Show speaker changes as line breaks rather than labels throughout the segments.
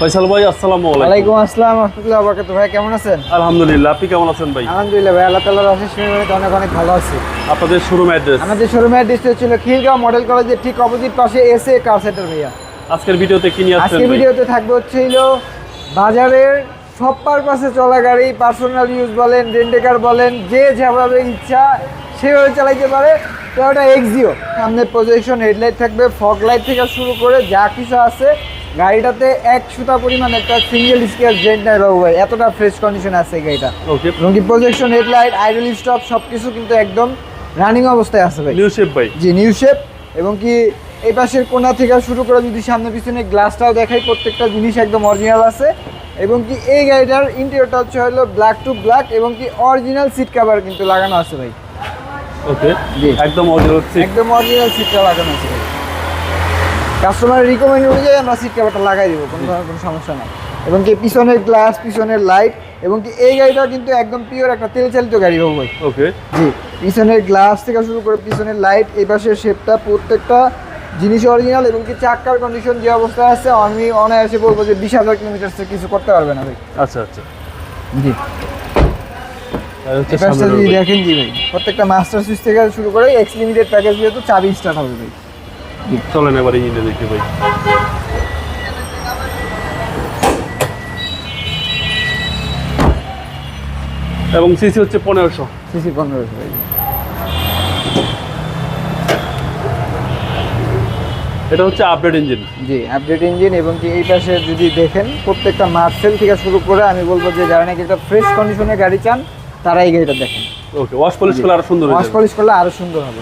ফয়সাল ভাই আসসালামু আলাইকুম।
ওয়ালাইকুম আসসালাম রহমতুল্লাহ ভাই কেমন আছেন?
আলহামদুলিল্লাহ আপনি কেমন আছেন ভাই?
আলহামদুলিল্লাহ ভাই আল্লাহ তাআলার অশেষ মেহরবানিতে অনেক অনেক ভালো আছি।
আপনাদের শোরুম অ্যাড্রেস
আমাদের অ্যাড্রেস ছিল খিলগাঁও মডেল কলেজের ঠিক অপোজিট পাশে এসে কার সেন্টার ভাইয়া।
আজকের ভিডিওতে কি নিয়ে আসছেন
আজকে
ভাই?
ভিডিওতে থাকবে বাজারের সব পারপাসে চলা গাড়ি পার্সোনাল ইউজ বলেন রেন্টেকার বলেন যে যেভাবে ইচ্ছা সেভাবে চালাইতে পারে। তো ওটা এক্সিও সামনে প্রজেকশন হেডলাইট থাকবে ফগ লাইট থেকে শুরু করে যা কিছু আছে গাড়িটাতে এক সুতা পরিমাণ একটা সিঙ্গেল স্কেল জেন্ট নাই বাবু ভাই। এতটা ফ্রেশ কন্ডিশন আছে গাড়িটা।
ওকে
এবং কি প্রজেকশন হেডলাইট আইডল স্টপ সব কিছু কিন্তু একদম রানিং অবস্থায় আছে ভাই।
নিউ শেপ ভাই।
জি নিউ শেপ এবং কি এই পাশের কোনা থেকে শুরু করে যদি সামনে পিছনে গ্লাসটাও দেখাই প্রত্যেকটা জিনিস একদম অরিজিনাল আছে। এবং কি এই গাড়িটার ইন্টেরিয়রটা হচ্ছে হলো ব্ল্যাক টু ব্ল্যাক এবং কি অরিজিনাল সিট কভার কিন্তু লাগানো আছে ভাই।
ওকে
জি।
একদম অরিজিনাল সিট
একদম অরিজিনাল সিটটা লাগানো আছে। কাস্টমারের রিকমেন্ড অনুযায়ী আমরা সিট কভারটা লাগাই দেবো কোনো ধরনের কোনো সমস্যা নাই। এবং কি পিছনের গ্লাস পিছনের লাইট এবং কি এই গাড়িটা কিন্তু একদম পিওর একটা তেল চালিত গাড়ি হবে ভাই।
ওকে
জি পিছনের গ্লাস থেকে শুরু করে পিছনের লাইট এই পাশের শেপটা প্রত্যেকটা জিনিস অরিজিনাল এবং কি চাক্কার কন্ডিশন যে অবস্থায় আছে আমি অনায়াসে বলব যে বিশ হাজার কিলোমিটার কিছু করতে পারবে না ভাই।
আচ্ছা আচ্ছা।
জি। দেখেন জি ভাই প্রত্যেকটা মাস্টার সুইচ থেকে শুরু করে এক্স লিমিটেড প্যাকেজ যেহেতু চাবি স্টার্ট হবে ভাই।
চলেন এবার ইঞ্জিনটা দেখি ভাই। এবং সিসি হচ্ছে পনেরোশো।
সিসি পনেরোশো
এটা হচ্ছে আপডেট ইঞ্জিন
জি আপডেট ইঞ্জিন এবং কি এই পাশে যদি দেখেন প্রত্যেকটা মার্সেল থেকে শুরু করে আমি বলব যে যারা নাকি একটা ফ্রেশ কন্ডিশনে গাড়ি চান তারা এই গাড়িটা দেখেন।
ওকে ওয়াশ পলিশ করলে আরও সুন্দর
ওয়াশ পলিশ করলে আরও সুন্দর হবে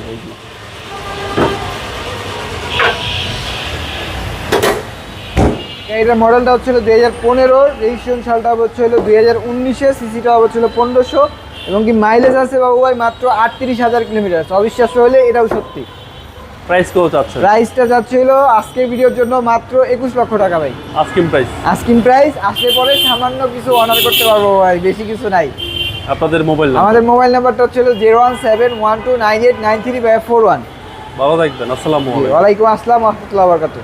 এইটার মডেলটা হচ্ছিল দুই হাজার পনেরো রেজিস্ট্রেশন সালটা হচ্ছিল দুই হাজার উনিশে সিসিটা হচ্ছিল পনেরোশো এবং কি মাইলেজ আছে বাবু ভাই মাত্র আটত্রিশ হাজার কিলোমিটার অবিশ্বাস্য হলে এটাও সত্যি।
প্রাইস কত চাচ্ছেন?
প্রাইসটা যাচ্ছিল আজকের ভিডিওর জন্য মাত্র একুশ লক্ষ টাকা ভাই।
আস্কিং প্রাইস
আস্কিং প্রাইস আসলে পরে সামান্য কিছু অনার করতে পারব ভাই বেশি কিছু নাই।
আপনাদের মোবাইল
আমাদের মোবাইল নাম্বারটা হচ্ছিল zero one seven one two nine eight nine three four one
ভালো থাকবেন আসসালামু আলাইকুম।
আসসালাম রহমতুল্লাহ বরকাত